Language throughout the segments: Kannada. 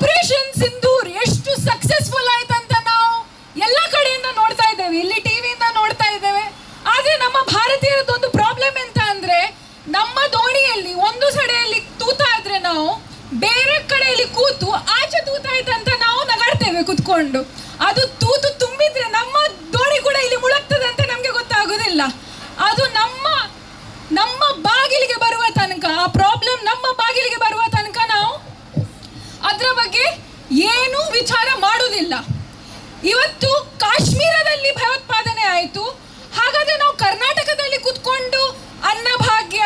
ಆಪರೇಷನ್ ಸಿಂಧೂರ್ ಎಷ್ಟು ಸಕ್ಸಸ್ಫುಲ್ ಆಯ್ತು ಅಂತ ನಾವು ಎಲ್ಲ ಕಡೆಯಿಂದ ನೋಡ್ತಾ ಇದ್ದೇವೆ. ಇಲ್ಲಿ ಟಿವಿಯಿಂದ ನೋಡ್ತಾ ಇದ್ದೇವೆ. ಆದ್ರೆ ನಮ್ಮ ಭಾರತೀಯರದ್ದು ಒಂದು ಪ್ರಾಬ್ಲಮ್ ಎಂತ ಅಂದ್ರೆ, ನಮ್ಮ ದೋಣಿಯಲ್ಲಿ ಒಂದು ಸಡೆಯಲ್ಲಿ ತೂತಾದ್ರೆ ನಾವು ಬೇರೆ ಕಡೆಯಲ್ಲಿ ಕೂತು ಆಚೆ ತೂತಾಯ್ತು ಅಂತ ನಾವು ನಗಾಡ್ತೇವೆ ಕೂತ್ಕೊಂಡು. ಅದು ತೂತು ಇವತ್ತು ಕಾಶ್ಮೀರದಲ್ಲಿ ಭಯೋತ್ಪಾದನೆ ಆಯಿತು ಹಾಗಾದ್ರೆ ನಾವು ಕರ್ನಾಟಕದಲ್ಲಿ ಕುತ್ಕೊಂಡು ಅನ್ನಭಾಗ್ಯ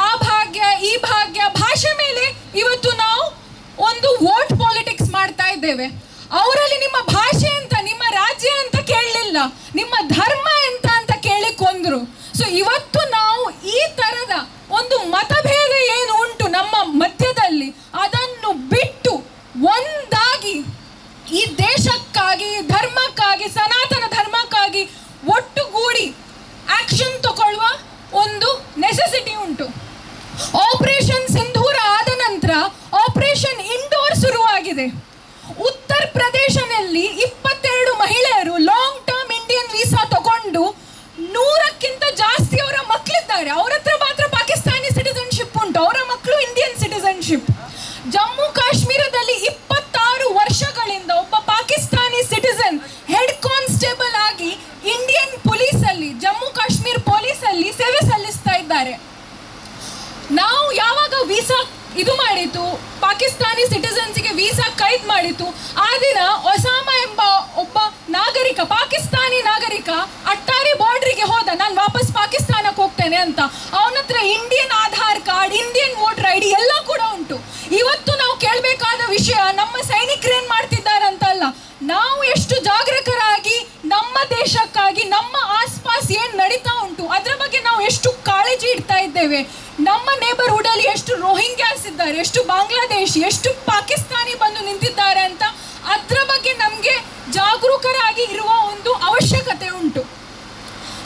ಆ ಭಾಗ್ಯ ಈ ಭಾಗ್ಯ ಭಾಷೆ ಮೇಲೆ ಇವತ್ತು ನಾವು ಒಂದು ವೋಟ್ ಪಾಲಿಟಿಕ್ಸ್ ಮಾಡ್ತಾ ಇದ್ದೇವೆ ಅವರಲ್ಲಿ ನಿಮ್ಮ ಭಾಷೆ ಅಂತ ನಿಮ್ಮ ರಾಜ್ಯ ಅಂತ ಕೇಳಲಿಲ್ಲ ನಿಮ್ಮ ಧರ್ಮ ಎಂತ ಅಂತ ಕೇಳಿ ಕೊಂದ್ರು ಸೊ ಇವತ್ತು ನಾವು ಈ ತರದ ಒಂದು ಮತಭೇದ ಏನು ಉಂಟು ನಮ್ಮ ಮಧ್ಯದಲ್ಲಿ ಅದನ್ನು ಬಿಟ್ಟು ಒಂದಾಗಿ ಈ ದೇಶಕ್ಕಾಗಿ ಧರ್ಮಕ್ಕಾಗಿ ಸನಾತನ ಧರ್ಮಕ್ಕಾಗಿ ಒಟ್ಟುಗೂಡಿ ಆಕ್ಷನ್ ತಗೊಳ್ಳುವ ಒಂದು ನೆಸೆಸಿಟಿ ಉಂಟು ಆಪರೇಷನ್ ಸಿಂಧೂರ ಆದ ನಂತರ ಆಪರೇಷನ್ ಇಂಡೋರ್ ಶುರುವಾಗಿದೆ ಉತ್ತರ ಪ್ರದೇಶದಲ್ಲಿ ಇಪ್ಪತ್ತೆರಡು ಮಹಿಳೆಯರು ಲಾಂಗ್ ಟರ್ಮ್ ಇಂಡಿಯನ್ ವೀಸಾ ತಗೊಂಡು ನೂರಕ್ಕಿಂತ ಜಾಸ್ತಿ ಅವರ ಮಕ್ಕಳಿದ್ದಾರೆ ಅವ್ರ ಹತ್ರ ಮಾತ್ರ ಪಾಕಿಸ್ತಾನಿ ಸಿಟಿಸನ್ಶಿಪ್ ಉಂಟು. ಅವರ ಮಕ್ಕಳು ಇಂಡಿಯನ್ ಸಿಟಿಸನ್ಶಿಪ್ ಜಮ್ಮು ಕಾಶ್ಮೀರದಲ್ಲಿ ಇಪ್ಪತ್ತಾರು ವರ್ಷಗಳಿಂದ ಒಬ್ಬ ಪಾಕಿಸ್ತಾನಿ ಸಿಟಿಸನ್ ಹೆಡ್ ಕಾನ್ಸ್ಟೇಬಲ್ ಆಗಿ ಇಂಡಿಯನ್ ಪೊಲೀಸ್ ಅಲ್ಲಿ, ಜಮ್ಮು ಕಾಶ್ಮೀರ್ ಪೊಲೀಸಲ್ಲಿ ಸೇವೆ ಸಲ್ಲಿಸ್ತಾ ಇದ್ದಾರೆ. ನಾವು ಯಾವಾಗ ವೀಸಾ ಇದು ಮಾಡಿತು ಪಾಕಿಸ್ತಾನಿ ಸಿಟಿಸನ್ಸ್ಗೆ ವೀಸಾ ಕೈದ್ ಮಾಡಿತು ಆ ದಿನ ಒಸಾಮ ಎಂಬ ಒಬ್ಬ ನಾಗರಿಕ, ಪಾಕಿಸ್ತಾನಿ ನಾಗರಿಕ ಅಟ್ಟಾರಿ ಬಾರ್ಡ್ರಿಗೆ ಹೋದ, ನಾನು ವಾಪಸ್ ಪಾಕಿಸ್ತಾನಕ್ಕೆ ಹೋಗ್ತೇನೆ ಅಂತ. ಅವನತ್ರ Indian Aadhaar card Indian voter I D ಎಲ್ಲ ಕೂಡ ಉಂಟು ಇವತ್ತು ನಾವು ಕೇಳಬೇಕಾದ ವಿಷಯ ನಮ್ಮ ಸೈನಿಕರು ಏನ್ ಮಾಡ್ತಿದ್ದಾರೆ ಅಂತಲ್ಲ ನಾವು ಎಷ್ಟು ಜಾಗರೂಕರಾಗಿ ನಮ್ಮ ದೇಶಕ್ಕಾಗಿ ನಮ್ಮ ಆಸ್ಪಾಸ್ ಏನ್ ನಡೀತಾ ಉಂಟು ಅದರ ಬಗ್ಗೆ ನಾವು ಎಷ್ಟು ಕಾಳಜಿ ಇಡ್ತಾ ಇದ್ದೇವೆ ನಮ್ಮ ನೇಬರ್ಹುಡ್ ಅಲ್ಲಿ ಎಷ್ಟು ರೋಹಿಂಗ್ಯಾಸ್ ಇದ್ದಾರೆ, ಎಷ್ಟು ಬಾಂಗ್ಲಾದೇಶ್, ಎಷ್ಟು ಪಾಕಿಸ್ತಾನಿ ಬಂದು ನಿಂತಿದ್ದಾರೆ ಅಂತ ಅದರ ಬಗ್ಗೆ ನಮಗೆ ಜಾಗರೂಕರಾಗಿ ಇರುವ ಒಂದು ಅವಶ್ಯಕತೆ ಉಂಟು.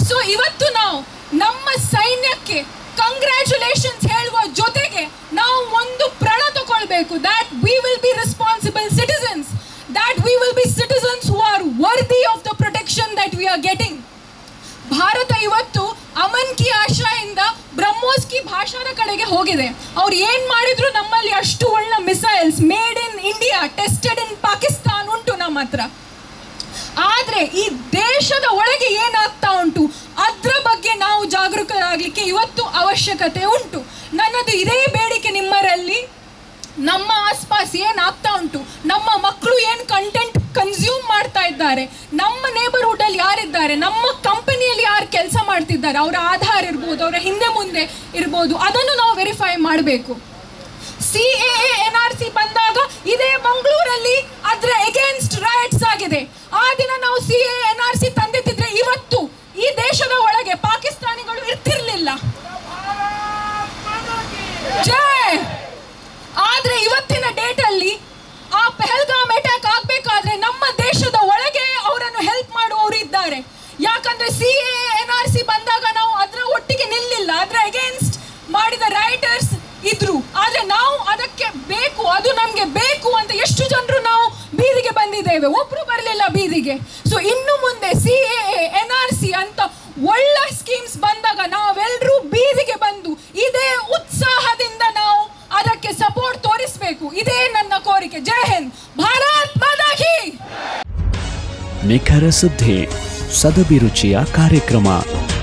ಸೊ ಇವತ್ತು ನಾವು ನಮ್ಮ ಸೈನ್ಯಕ್ಕೆ ಕಂಗ್ರ್ಯಾಚುಲೇಷನ್ಸ್ ಹೇಳುವ ಜೊತೆಗೆ ನಾವು ಒಂದು ಪ್ರಣ ತಗೊಳ್ಬೇಕು that we will be responsible citizens that we will be citizens who are worthy of the protection that we are getting Bharat ಇವತ್ತು ಅಮನ್ ಕಿ ಆಶಾಯಿಂದ ಬ್ರಹ್ಮೋಸ್ ಕಿ ಭಾಷಾದ ಕಡೆಗೆ ಹೋಗಿದೆ. ಅವ್ರು ಏನ್ ಮಾಡಿದ್ರು ನಮ್ಮಲ್ಲಿ ಅಷ್ಟು ಒಳ್ಳೆ missiles made in India tested in Pakistan ಉಂಟು ನಮ್ಮ ಹತ್ರ. ಆದ್ರೆ ಈ ದೇಶದ ಒಳಗೆ ಏನಾಗ್ತಾ ಉಂಟು? ಅದ್ರ ಬಗ್ಗೆ ನಾವು ಜಾಗರೂಕರಾಗಲಿಕ್ಕೆ ಇವತ್ತು ಅವಶ್ಯಕತೆ ಉಂಟು. ನನ್ನದು ಇದೇ ಬೇಡಿಕೆ ನಿಮ್ಮರಲ್ಲಿ. ನಮ್ಮ ಆಸ್ಪಾಸ್ ಏನಾಗ್ತಾ ಉಂಟು? ನಮ್ಮ ಮಕ್ಕಳು ಏನು ಕಂಟೆಂಟ್ ಕನ್ಸ್ಯೂಮ್ ಮಾಡ್ತಾ ಇದ್ದಾರೆ? ನಮ್ಮ ನೇಬರ್ಹುಡ್ ಅಲ್ಲಿ ಯಾರಿದ್ದಾರೆ? ನಮ್ಮ ಕಂಪನಿಯಲ್ಲಿ ಯಾರು ಕೆಲಸ ಮಾಡ್ತಿದ್ದಾರೆ? ಅವರ ಆಧಾರ್ ಇರ್ಬೋದು, ಅವರ ಹಿಂದೆ ಮುಂದೆ ಇರ್ಬೋದು. ಅದನ್ನು ನಾವು ವೆರಿಫೈ ಮಾಡಬೇಕು. ಸಿ ಎನ್ ಆರ್ ಸಿ ಬಂದಾಗ ಇದೇ ಮಂಗಳೂರಲ್ಲಿ ಅದರ ಎಗೇನ್ಸ್ಟ್ ರೈಟ್ಸ್ ಆಗಿದೆ ಆ ದಿನ ನಾವು ಸಿ ಎನ್ ಆರ್ ಸಿ ತಂದಿದ್ದಿದ್ರೆ ಇವತ್ತು ಈ ದೇಶದ ಒಳಗೆ ಪಾಕಿಸ್ತಾನಿಗಳು ಇರ್ತಿರ್ಲಿಲ್ಲ ಜೈ ಆದ್ರೆ ಇವತ್ತಿನ ಡೇಟ್ ಅಲ್ಲಿ ಆ ಪೆಹಲ್ಗಾಮ್ ಅಟ್ಯಾಕ್ ಆಗ್ಬೇಕಾದ್ರೆ ನಮ್ಮ ದೇಶದ ಒಳಗೆ ಅವರನ್ನು ಹೆಲ್ಪ್ ಮಾಡುವವರು ಇದ್ದಾರೆ ಯಾಕಂದ್ರೆ ಸಿ ಎನ್ ಆರ್ ಸಿ ಬಂದಾಗ ನಾವು ಅದರ ಒಟ್ಟಿಗೆ ನಿಲ್ಲಿಲ್ಲ ಅದರ ಅಗೇನ್ಸ್ಟ್ ಮಾಡಿದ ರೈಟರ್ಸ್ ಇದ್ರು. ಆದ್ರೆ ನಾವು ಅದಕ್ಕೆ ಬೇಕು, ಅದು ನಮ್ಗೆ ಬೇಕು ಅಂತ ಎಷ್ಟು ಜನರು ನಾವು ಬೀದಿಗೆ ಬಂದಿದ್ದೇವೆ. ಒಬ್ರು ಬರಲಿಲ್ಲ ಬೀದಿಗೆ. ಸೊ ಇನ್ನು ಮುಂದೆ ಸಿ ಎನ್ ಆರ್ ಸಿ ಅಂತ ಒಳ್ಳೆ ಸ್ಕೀಮ್ಸ್ ಬಂದಾಗ ನಾವೆಲ್ಲರೂ ಬೀದಿಗೆ ಬಂದು ಇದೇ ಉತ್ಸಾಹದಿಂದ ನಾವು ಅದಕ್ಕೆ ಸಪೋರ್ಟ್ ತೋರಿಸಬೇಕು. ಇದೇ ನನ್ನ ಕೋರಿಕೆ. ಜೈ ಹಿಂದ್. ಭಾರತ್ ಮಾತಾ ಕಿ! ನಿಖರ ಸುದ್ದಿ, ಸದಭಿರುಚಿಯ ಕಾರ್ಯಕ್ರಮ.